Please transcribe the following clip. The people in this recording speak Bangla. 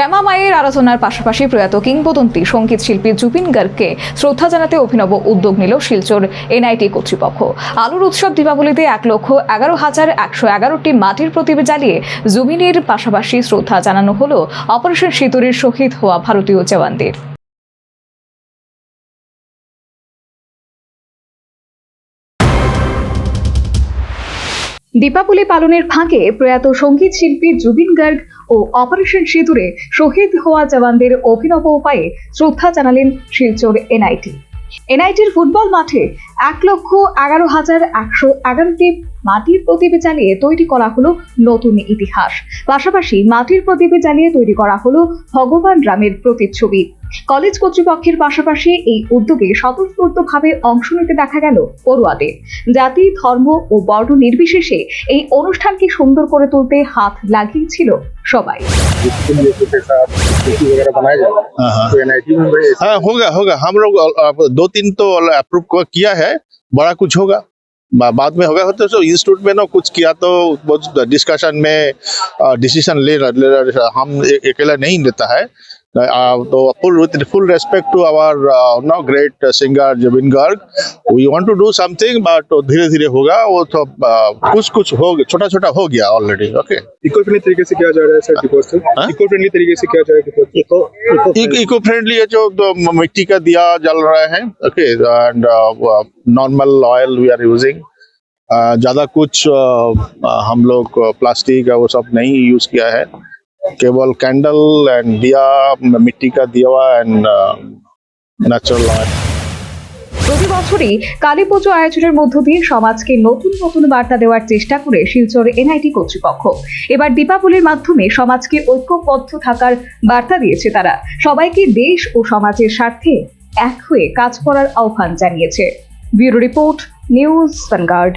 শ্যামা মায়ের আরাধনার পাশাপাশি প্রয়াত কিংবদন্তি সংগীত শিল্পী জুবিন গার্গকে শ্রদ্ধা জানাতে অভিনব উদ্যোগ নিল শিলচর এনআইটি কর্তৃপক্ষ। আলুর উৎসব দীপাবলিতে এক লক্ষ এগারো হাজার একশো এগারোটি মাটির প্রদীপ জ্বালিয়ে জুবিনের পাশাপাশি শ্রদ্ধা জানানো হলো অপারেশন সিঁদুরের শহীদ হওয়া ভারতীয় জওয়ানদের। দীপাবলি পালনের ফাঁকে প্রয়াত সংগীত শিল্পী জুবিন গার্গ ও অপারেশন সিঁদুরে শহীদ হওয়া জওয়ানদের অভিনব উপায়ে শ্রদ্ধা জানালেন শিলচর এনআইটি। এনআইটির ফুটবল মাঠে এক লক্ষ এগারো হাজার একশো এগারোটি মাটির প্রদীপে জ্বালিয়ে তৈরি করা হলো নতুন ইতিহাস। পাশাপাশি মাটির প্রদীপে জ্বালিয়ে তৈরি করা হলো ভগবান রামের প্রতিচ্ছবি। কলেজ কর্তৃপক্ষের পাশাপাশি এই উদ্যোগে স্বতঃস্ফূর্তভাবে অংশ নিতে দেখা গেল পড়ুয়াদের জাতি ধর্ম ও বর্ণ নির্বিশেষে এই অনুষ্ঠানকে সুন্দর করে তুলতে হাত লাগিয়েছিল সবাই जिसके लिए के साथ खेती वगैरह बनाया जाए हाँ हाँ तो एनआईटी में भाई ऐसे हाँ होगा होगा हम लोग अ, दो तीन तो अप्रूव किया है बड़ा कुछ होगा बा- बाद में होगा होता तो इंस्टीट्यूट में ना कुछ किया तो बहुत डिस्कशन में डिसीजन ले ले हम ए- अकेला नहीं लेता है तो full with full respect to our no great singer Zubeen Garg we want to do something but धीरे धीरे होगा वो तो अ, कुछ कुछ हो गया छोटा छोटा हो गया ऑलरेडी ओके इको फ्रेंडली तरीके से किया जा रहा है सर? इको फ्रेंडली तरीके से किया जा रहा है इको इको फ्रेंडली है जो तो मिट्टी का दिया जल रहा है okay and normal oil we are using ज़्यादा कुछ uh, हम लोग प्लास्टिक वो सब नहीं यूज़ किया है। केवल कैंडल एंड दिया मिट्टी का दिया एंड नेचुरल ऑयल প্রতি বছরই কালী পুজো আয়োজনের মধ্য দিয়ে সমাজকে নতুন নতুন বার্তা দেওয়ার চেষ্টা করে শিলচর এনআইটি কর্তৃপক্ষ এবার দীপাবলির মাধ্যমে সমাজকে ঐক্যবদ্ধ থাকার বার্তা দিয়েছে তারা সবাইকে দেশ ও সমাজের স্বার্থে এক হয়ে কাজ করার আহ্বান জানিয়েছে ব্যুরো রিপোর্ট নিউজ ভ্যানগার্ড